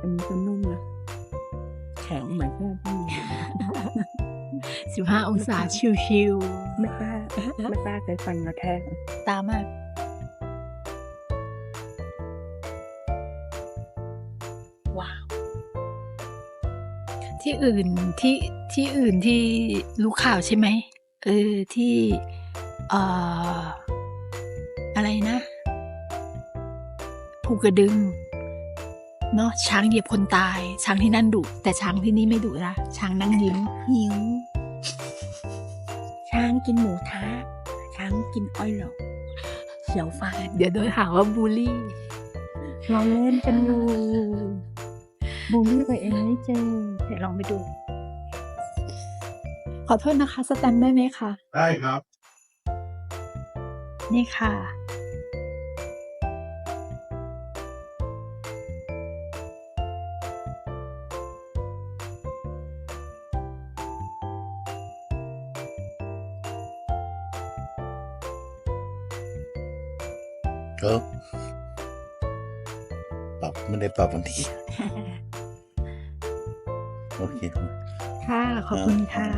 อันนี้ก็นุ่มนะแข็งเหมือนแค่ที่สิบห้าองศาชิวไม่กล้าไม่กล้าใช้ฟันกระแทกๆตามากว้าว ที่อื่นที่ที่อื่นที่รู้ข่าวใช่ไหมเออที่เอ่ออะไรนะ ภูกระดึง เนาะช้างเหยียบคนตาย ช้างที่นั่นดุแต่ช้างที่นี่ไม่ดุละช้างนั่งยิ้มหิว ช้างกินหมูทะช้างกินอ้อยหรอกเขียวฟ้าเดี๋ยวโดนหาว่าบูลลี่ เราเล่นกันอยู่บูลลี่ตัวเองไม่เจอเดี๋ยวลองไปดู ขอโทษนะคะ สแตมป์ได้ไหมคะ ได้ครับ นี่ค่ะ เออปรับไม่ได้ปรับบางทีโอเคค่ะ ขอบคุณค่ะ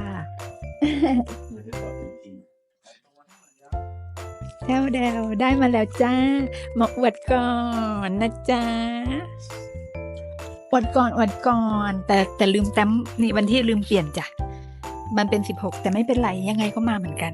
ไม่ได้ปรับบางทีแดวแดวได้มาแล้วจ้ามาอวดก่อนนะจ๊ะอวดก่อนอวดก่อน แต่แต่ลืมแต้มนี่วันที่ลืมเปลี่ยนจ้ะ มันเป็นสิบหกแต่ไม่เป็นไรยังไงก็มาเหมือนกัน